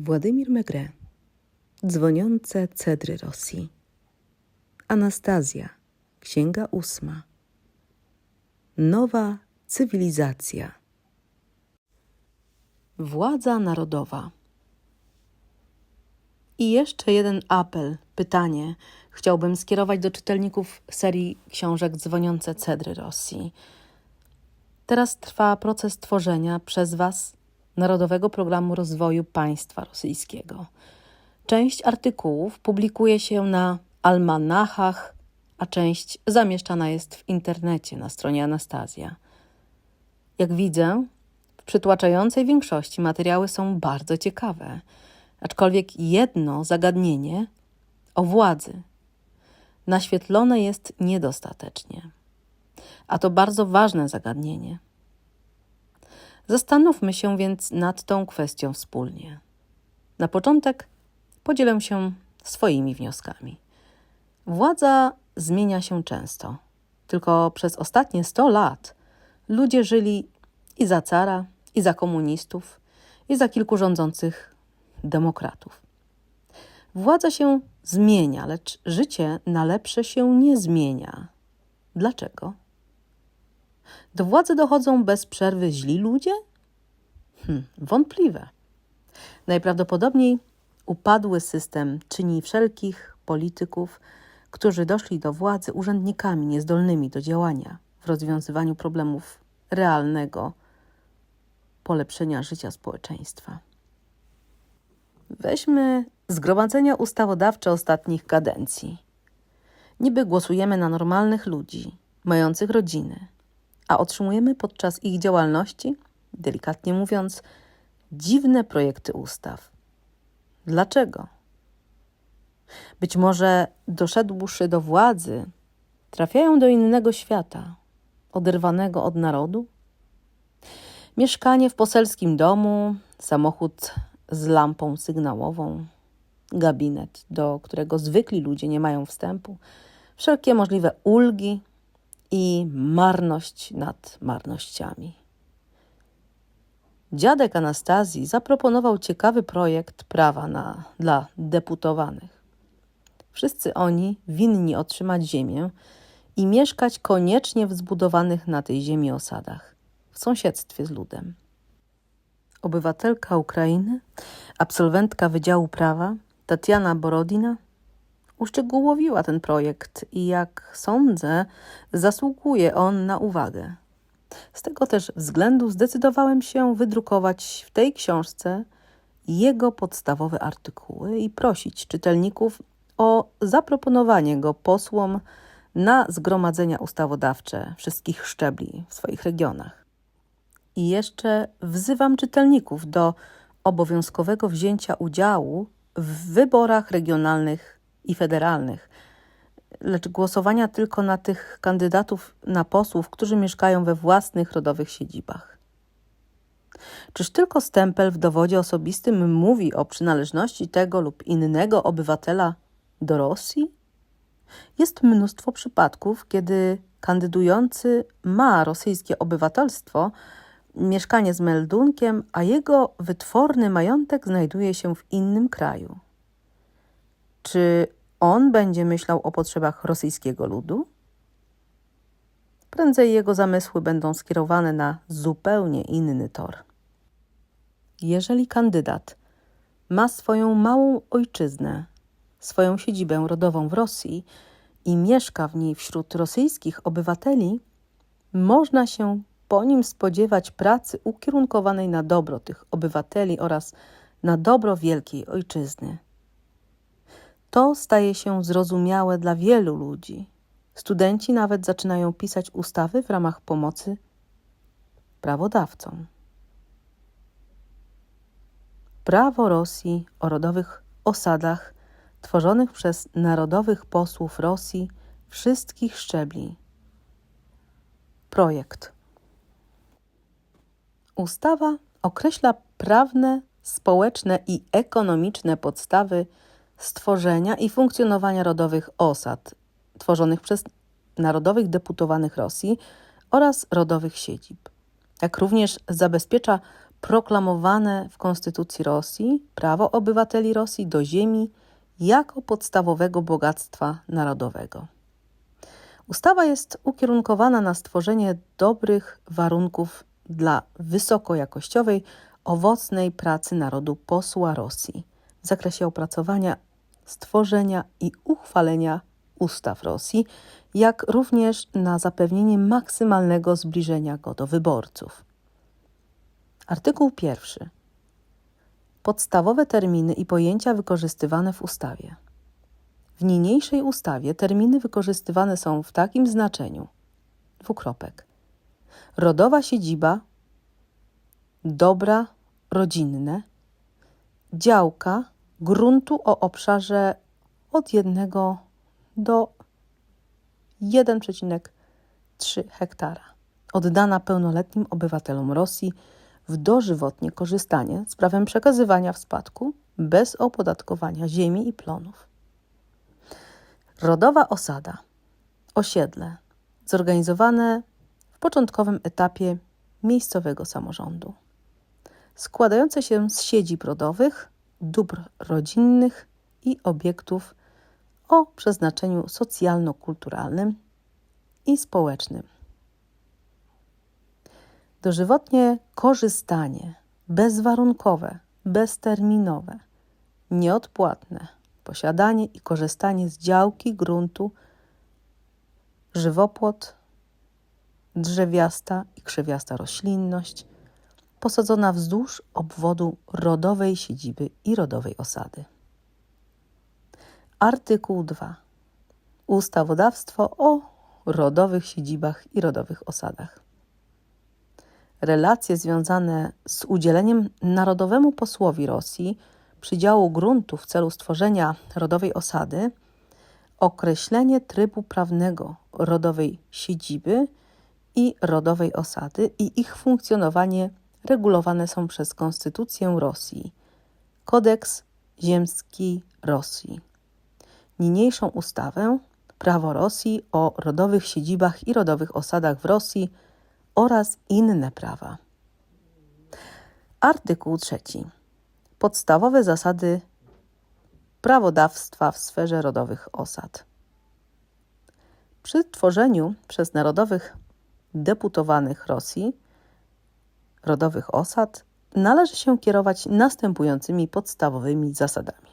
Władimir Megre Dzwoniące cedry Rosji. Anastazja Księga ósma. Nowa cywilizacja. Władza narodowa. I jeszcze jeden apel, pytanie. Chciałbym skierować do czytelników serii książek Dzwoniące cedry Rosji. Teraz trwa proces tworzenia przez Was Narodowego Programu Rozwoju Państwa Rosyjskiego. Część artykułów publikuje się na almanachach, a część zamieszczana jest w internecie na stronie Anastazja. Jak widzę, w przytłaczającej większości materiały są bardzo ciekawe, aczkolwiek jedno zagadnienie o władzy naświetlone jest niedostatecznie. A to bardzo ważne zagadnienie. Zastanówmy się więc nad tą kwestią wspólnie. Na początek podzielę się swoimi wnioskami. Władza zmienia się często, tylko przez ostatnie 100 lat ludzie żyli i za cara, i za komunistów, i za kilku rządzących demokratów. Władza się zmienia, lecz życie na lepsze się nie zmienia. Dlaczego? Do władzy dochodzą bez przerwy źli ludzie? Hm, wątpliwe. Najprawdopodobniej upadły system czyni wszelkich polityków, którzy doszli do władzy urzędnikami niezdolnymi do działania w rozwiązywaniu problemów realnego polepszenia życia społeczeństwa. Weźmy zgromadzenia ustawodawcze ostatnich kadencji. Niby głosujemy na normalnych ludzi, mających rodziny, a otrzymujemy podczas ich działalności, delikatnie mówiąc, dziwne projekty ustaw. Dlaczego? Być może doszedłszy do władzy, trafiają do innego świata, oderwanego od narodu? Mieszkanie w poselskim domu, samochód z lampą sygnałową, gabinet, do którego zwykli ludzie nie mają wstępu, wszelkie możliwe ulgi i marność nad marnościami. Dziadek Anastazji zaproponował ciekawy projekt prawa na, dla deputowanych. Wszyscy oni winni otrzymać ziemię i mieszkać koniecznie w zbudowanych na tej ziemi osadach, w sąsiedztwie z ludem. Obywatelka Ukrainy, absolwentka Wydziału Prawa, Tatiana Borodina, uszczegółowiła ten projekt i jak sądzę, zasługuje on na uwagę. Z tego też względu zdecydowałem się wydrukować w tej książce jego podstawowe artykuły i prosić czytelników o zaproponowanie go posłom na zgromadzenia ustawodawcze wszystkich szczebli w swoich regionach. I jeszcze wzywam czytelników do obowiązkowego wzięcia udziału w wyborach regionalnych i federalnych, lecz głosowania tylko na tych kandydatów na posłów, którzy mieszkają we własnych rodowych siedzibach. Czyż tylko stempel w dowodzie osobistym mówi o przynależności tego lub innego obywatela do Rosji? Jest mnóstwo przypadków, kiedy kandydujący ma rosyjskie obywatelstwo, mieszkanie z meldunkiem, a jego wytworny majątek znajduje się w innym kraju. Czy on będzie myślał o potrzebach rosyjskiego ludu? Prędzej jego zamysły będą skierowane na zupełnie inny tor. Jeżeli kandydat ma swoją małą ojczyznę, swoją siedzibę rodową w Rosji i mieszka w niej wśród rosyjskich obywateli, można się po nim spodziewać pracy ukierunkowanej na dobro tych obywateli oraz na dobro wielkiej ojczyzny. To staje się zrozumiałe dla wielu ludzi. Studenci nawet zaczynają pisać ustawy w ramach pomocy prawodawcom. Prawo Rosji o rodowych osadach tworzonych przez narodowych posłów Rosji wszystkich szczebli. Projekt. Ustawa określa prawne, społeczne i ekonomiczne podstawy stworzenia i funkcjonowania rodowych osad tworzonych przez narodowych deputowanych Rosji oraz rodowych siedzib, jak również zabezpiecza proklamowane w Konstytucji Rosji prawo obywateli Rosji do ziemi jako podstawowego bogactwa narodowego. Ustawa jest ukierunkowana na stworzenie dobrych warunków dla wysokojakościowej, owocnej pracy narodu posła Rosji w zakresie opracowania, stworzenia i uchwalenia ustaw Rosji, jak również na zapewnienie maksymalnego zbliżenia go do wyborców. Artykuł pierwszy. Podstawowe terminy i pojęcia wykorzystywane w ustawie. W niniejszej ustawie terminy wykorzystywane są w takim znaczeniu: dwukropek. Rodowa siedziba, dobra rodzinne, działka gruntu o obszarze od 1 do 1,3 hektara, oddana pełnoletnim obywatelom Rosji w dożywotnie korzystanie z prawem przekazywania w spadku bez opodatkowania ziemi i plonów. Rodowa osada, osiedle, zorganizowane w początkowym etapie miejscowego samorządu, składające się z siedzib rodowych, dóbr rodzinnych i obiektów o przeznaczeniu socjalno-kulturalnym i społecznym. Dożywotnie korzystanie bezwarunkowe, bezterminowe, nieodpłatne, posiadanie i korzystanie z działki, gruntu, żywopłot, drzewiasta i krzewiasta roślinność, posadzona wzdłuż obwodu rodowej siedziby i rodowej osady. Artykuł 2. Ustawodawstwo o rodowych siedzibach i rodowych osadach. Relacje związane z udzieleniem narodowemu posłowi Rosji przydziału gruntu w celu stworzenia rodowej osady, określenie trybu prawnego rodowej siedziby i rodowej osady i ich funkcjonowanie regulowane są przez Konstytucję Rosji, Kodeks Ziemski Rosji niniejszą ustawę prawo Rosji o rodowych siedzibach i rodowych osadach w Rosji oraz inne prawa. Artykuł trzeci. Podstawowe zasady prawodawstwa w sferze rodowych osad. Przy tworzeniu przez narodowych deputowanych Rosji rodowych osad należy się kierować następującymi podstawowymi zasadami.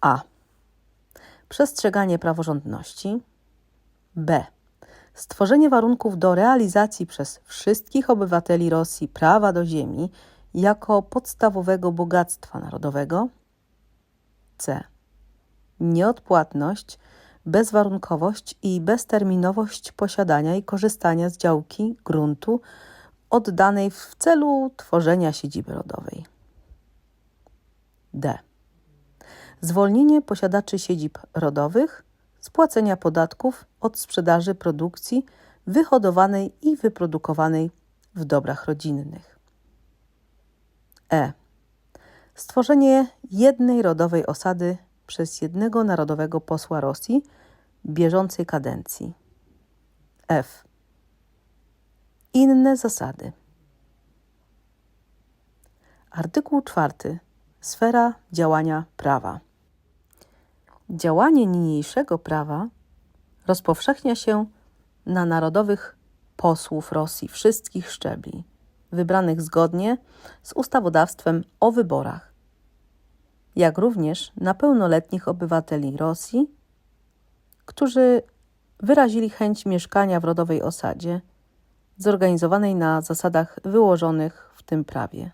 A przestrzeganie praworządności, b. Stworzenie warunków do realizacji przez wszystkich obywateli Rosji prawa do ziemi jako podstawowego bogactwa narodowego, c. Nieodpłatność, bezwarunkowość i bezterminowość posiadania i korzystania z działki gruntu oddanej w celu tworzenia siedziby rodowej. D zwolnienie posiadaczy siedzib rodowych z płacenia podatków od sprzedaży produkcji wyhodowanej i wyprodukowanej w dobrach rodzinnych. E. Stworzenie jednej rodowej osady przez jednego narodowego posła Rosji bieżącej kadencji. F. Inne zasady. Artykuł czwarty. Sfera działania prawa. Działanie niniejszego prawa rozpowszechnia się na narodowych posłów Rosji wszystkich szczebli, wybranych zgodnie z ustawodawstwem o wyborach, jak również na pełnoletnich obywateli Rosji, którzy wyrazili chęć mieszkania w rodowej osadzie, zorganizowanej na zasadach wyłożonych w tym prawie.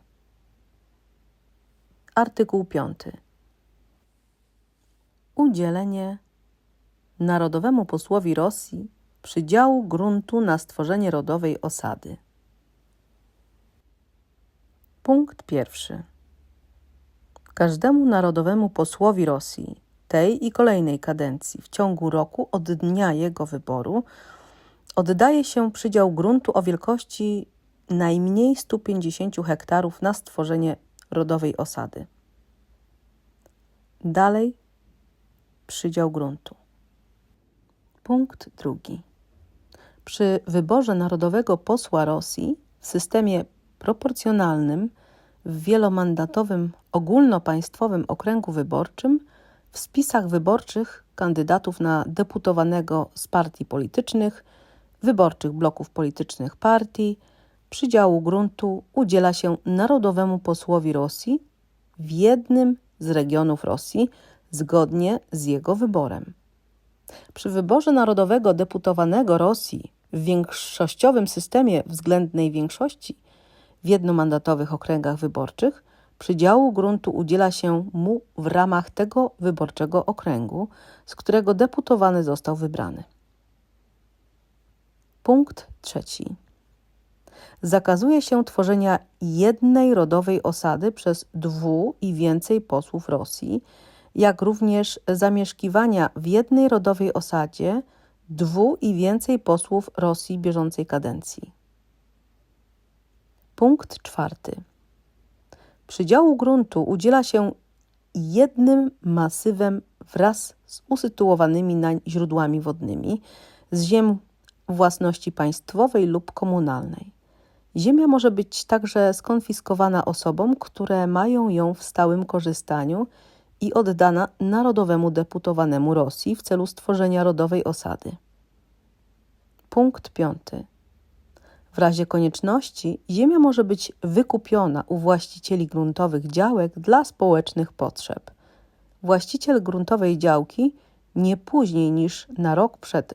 Artykuł 5 udzielenie narodowemu posłowi Rosji przydziału gruntu na stworzenie rodowej osady. Punkt pierwszy. Każdemu narodowemu posłowi Rosji tej i kolejnej kadencji w ciągu roku od dnia jego wyboru oddaje się przydział gruntu o wielkości najmniej 150 hektarów na stworzenie rodowej osady. Dalej przydział gruntu. Punkt drugi. Przy wyborze narodowego posła Rosji w systemie proporcjonalnym w wielomandatowym ogólnopaństwowym okręgu wyborczym w spisach wyborczych kandydatów na deputowanego z partii politycznych, wyborczych bloków politycznych partii, przydziału gruntu udziela się narodowemu posłowi Rosji w jednym z regionów Rosji zgodnie z jego wyborem. Przy wyborze narodowego deputowanego Rosji w większościowym systemie względnej większości w jednomandatowych okręgach wyborczych przydziału gruntu udziela się mu w ramach tego wyborczego okręgu, z którego deputowany został wybrany. Punkt trzeci. Zakazuje się tworzenia jednej rodowej osady przez dwu i więcej posłów Rosji, jak również zamieszkiwania w jednej rodowej osadzie dwu i więcej posłów Rosji bieżącej kadencji. Punkt czwarty. Przydziału gruntu udziela się jednym masywem wraz z usytuowanymi nań źródłami wodnymi z ziem własności państwowej lub komunalnej. Ziemia może być także skonfiskowana osobom, które mają ją w stałym korzystaniu i oddana narodowemu deputowanemu Rosji w celu stworzenia rodowej osady. Punkt piąty. W razie konieczności ziemia może być wykupiona u właścicieli gruntowych działek dla społecznych potrzeb. Właściciel gruntowej działki nie później niż na rok przed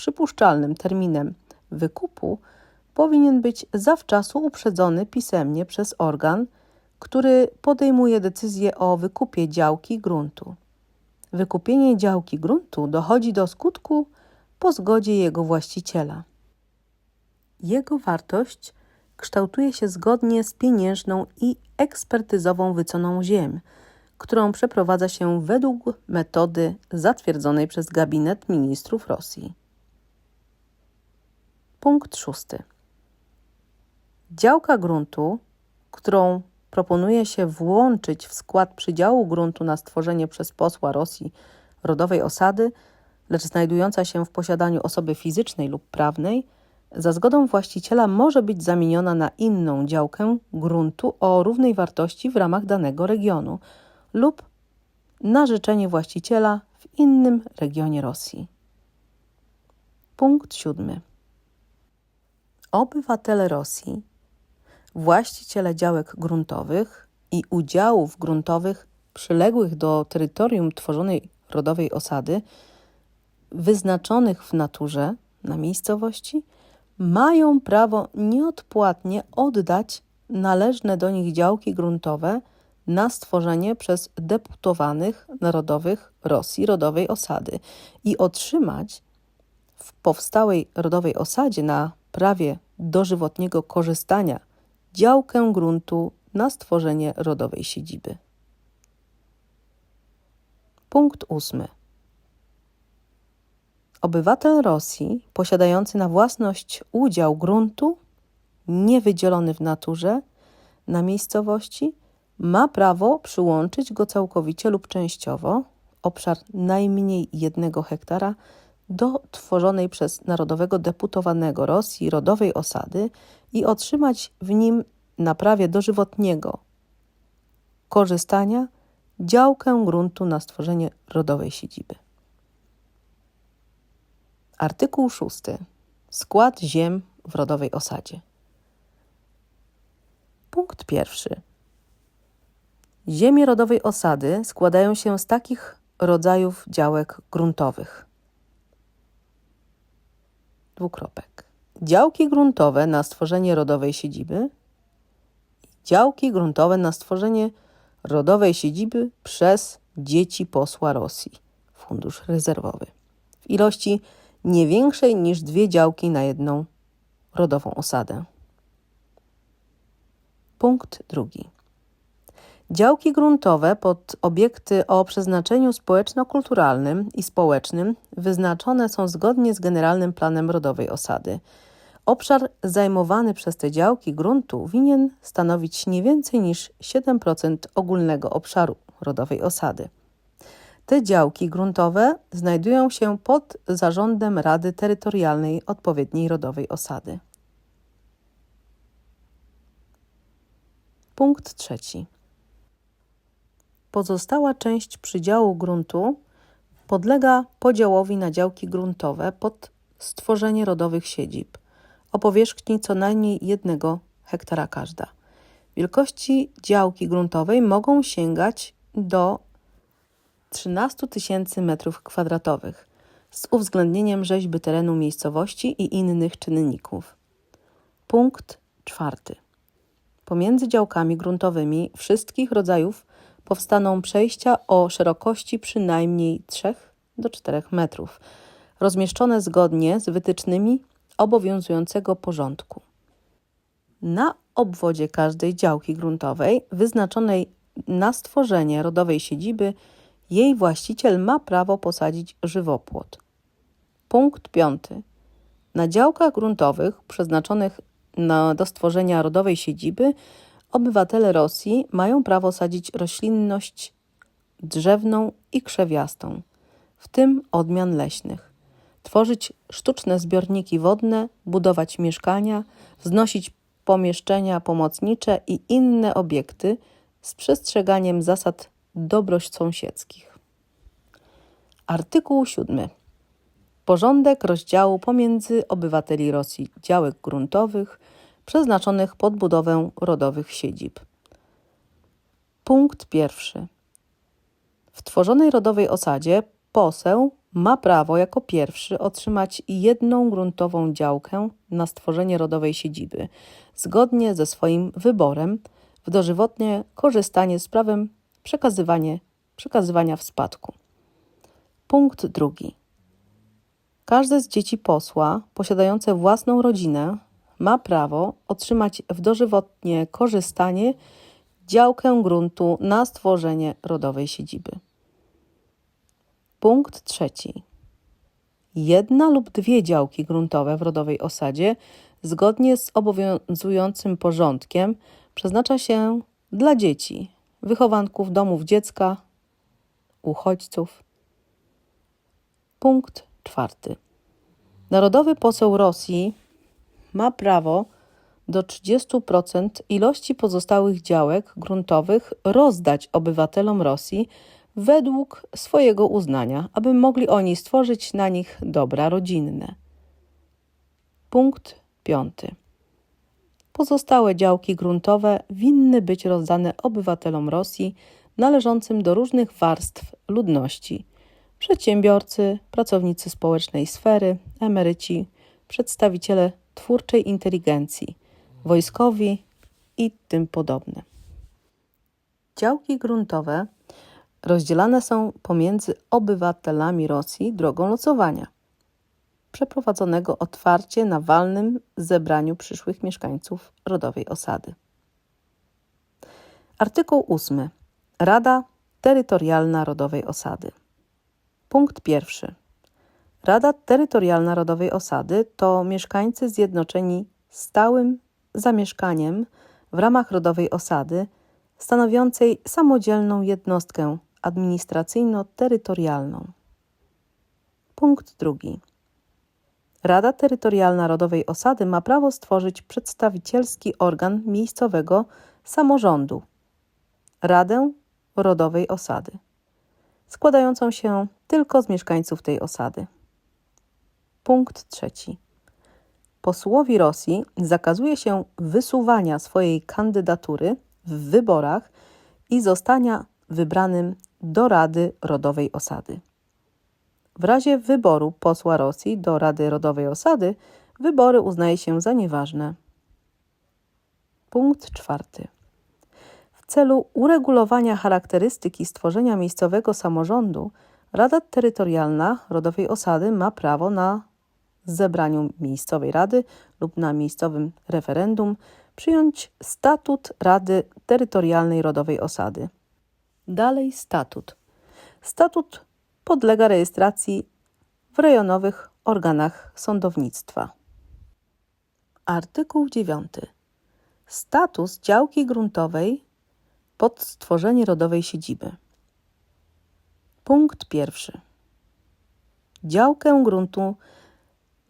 przypuszczalnym terminem wykupu powinien być zawczasu uprzedzony pisemnie przez organ, który podejmuje decyzję o wykupie działki gruntu. Wykupienie działki gruntu dochodzi do skutku po zgodzie jego właściciela. Jego wartość kształtuje się zgodnie z pieniężną i ekspertyzową wyceną ziem, którą przeprowadza się według metody zatwierdzonej przez gabinet ministrów Rosji. Punkt szósty. Działka gruntu, którą proponuje się włączyć w skład przydziału gruntu na stworzenie przez posła Rosji rodowej osady, lecz znajdująca się w posiadaniu osoby fizycznej lub prawnej, za zgodą właściciela może być zamieniona na inną działkę gruntu o równej wartości w ramach danego regionu lub na życzenie właściciela w innym regionie Rosji. Punkt siódmy. Obywatele Rosji, właściciele działek gruntowych i udziałów gruntowych przyległych do terytorium tworzonej rodowej osady, wyznaczonych w naturze na miejscowości, mają prawo nieodpłatnie oddać należne do nich działki gruntowe na stworzenie przez deputowanych narodowych Rosji rodowej osady i otrzymać w powstałej rodowej osadzie na prawie dożywotniego korzystania działkę gruntu na stworzenie rodowej siedziby. Punkt ósmy. Obywatel Rosji posiadający na własność udział gruntu niewydzielony w naturze na miejscowości ma prawo przyłączyć go całkowicie lub częściowo obszar najmniej jednego hektara do tworzonej przez narodowego deputowanego Rosji rodowej osady i otrzymać w nim na prawie dożywotniego korzystania działkę gruntu na stworzenie rodowej siedziby. Artykuł 6. Skład ziem w rodowej osadzie. Punkt pierwszy. Ziemie rodowej osady składają się z takich rodzajów działek gruntowych. Dwukropek. Działki gruntowe na stworzenie rodowej siedziby działki gruntowe na stworzenie rodowej siedziby przez dzieci posła Rosji, Fundusz Rezerwowy, w ilości nie większej niż dwie działki na jedną rodową osadę. Punkt drugi. Działki gruntowe pod obiekty o przeznaczeniu społeczno-kulturalnym i społecznym wyznaczone są zgodnie z generalnym planem rodowej osady. Obszar zajmowany przez te działki gruntu winien stanowić nie więcej niż 7% ogólnego obszaru rodowej osady. Te działki gruntowe znajdują się pod zarządem Rady Terytorialnej odpowiedniej rodowej osady. Punkt trzeci. Pozostała część przydziału gruntu podlega podziałowi na działki gruntowe pod stworzenie rodowych siedzib o powierzchni co najmniej jednego hektara każda. Wielkości działki gruntowej mogą sięgać do 13 tysięcy metrów kwadratowych z uwzględnieniem rzeźby terenu miejscowości i innych czynników. Punkt czwarty. Pomiędzy działkami gruntowymi wszystkich rodzajów powstaną przejścia o szerokości przynajmniej 3 do 4 metrów, rozmieszczone zgodnie z wytycznymi obowiązującego porządku. Na obwodzie każdej działki gruntowej wyznaczonej na stworzenie rodowej siedziby jej właściciel ma prawo posadzić żywopłot. Punkt piąty. Na działkach gruntowych przeznaczonych na, do stworzenia rodowej siedziby obywatele Rosji mają prawo sadzić roślinność drzewną i krzewiastą, w tym odmian leśnych, tworzyć sztuczne zbiorniki wodne, budować mieszkania, wznosić pomieszczenia pomocnicze i inne obiekty z przestrzeganiem zasad dobroć sąsiedzkich. Artykuł 7. Porządek rozdziału pomiędzy obywateli Rosji działek gruntowych przeznaczonych pod budowę rodowych siedzib. Punkt pierwszy. W tworzonej rodowej osadzie poseł ma prawo jako pierwszy otrzymać jedną gruntową działkę na stworzenie rodowej siedziby, zgodnie ze swoim wyborem, w dożywotnie korzystanie z prawem przekazywania w spadku. Punkt drugi. Każde z dzieci posła posiadające własną rodzinę ma prawo otrzymać w dożywotnie korzystanie działkę gruntu na stworzenie rodowej siedziby. Punkt trzeci. Jedna lub dwie działki gruntowe w rodowej osadzie, zgodnie z obowiązującym porządkiem, przeznacza się dla dzieci, wychowanków domów dziecka, uchodźców. Punkt czwarty. Narodowy poseł Rosji ma prawo do 30% ilości pozostałych działek gruntowych rozdać obywatelom Rosji według swojego uznania, aby mogli oni stworzyć na nich dobra rodzinne. Punkt piąty. Pozostałe działki gruntowe winny być rozdane obywatelom Rosji należącym do różnych warstw ludności przedsiębiorcy, pracownicy społecznej sfery, emeryci, przedstawiciele twórczej inteligencji, wojskowi i tym podobne. Działki gruntowe rozdzielane są pomiędzy obywatelami Rosji drogą losowania, przeprowadzonego otwarcie na walnym zebraniu przyszłych mieszkańców rodowej osady. Artykuł 8. Rada Terytorialna Rodowej Osady. Punkt pierwszy. Rada Terytorialna Rodowej Osady to mieszkańcy zjednoczeni stałym zamieszkaniem w ramach rodowej osady, stanowiącej samodzielną jednostkę administracyjno-terytorialną. Punkt drugi. Rada Terytorialna Rodowej Osady ma prawo stworzyć przedstawicielski organ miejscowego samorządu Radę Rodowej Osady, składającą się tylko z mieszkańców tej osady. Punkt trzeci. Posłowi Rosji zakazuje się wysuwania swojej kandydatury w wyborach i zostania wybranym do Rady Rodowej Osady. W razie wyboru posła Rosji do Rady Rodowej Osady wybory uznaje się za nieważne. Punkt czwarty. W celu uregulowania charakterystyki stworzenia miejscowego samorządu Rada Terytorialna Rodowej Osady ma prawo na zebraniu miejscowej rady lub na miejscowym referendum przyjąć statut Rady Terytorialnej Rodowej Osady. Dalej statut. Statut podlega rejestracji w rejonowych organach sądownictwa. Artykuł 9. Status działki gruntowej pod stworzenie rodowej siedziby. Punkt pierwszy. Działkę gruntu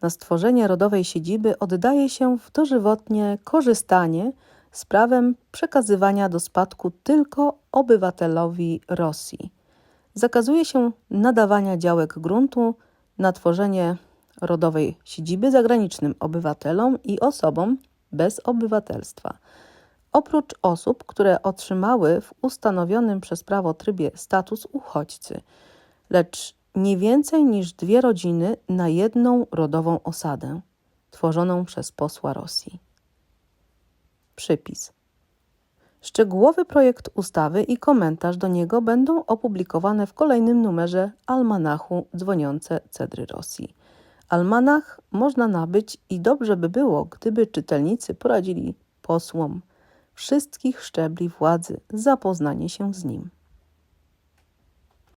na stworzenie rodowej siedziby oddaje się w dożywotnie korzystanie z prawem przekazywania do spadku tylko obywatelowi Rosji. Zakazuje się nadawania działek gruntu na tworzenie rodowej siedziby zagranicznym obywatelom i osobom bez obywatelstwa. Oprócz osób, które otrzymały w ustanowionym przez prawo trybie status uchodźcy, lecz nie więcej niż dwie rodziny na jedną rodową osadę, tworzoną przez posła Rosji. Przypis. Szczegółowy projekt ustawy i komentarz do niego będą opublikowane w kolejnym numerze Almanachu Dzwoniące Cedry Rosji. Almanach można nabyć i dobrze by było, gdyby czytelnicy poradzili posłom wszystkich szczebli władzy zapoznanie się z nim.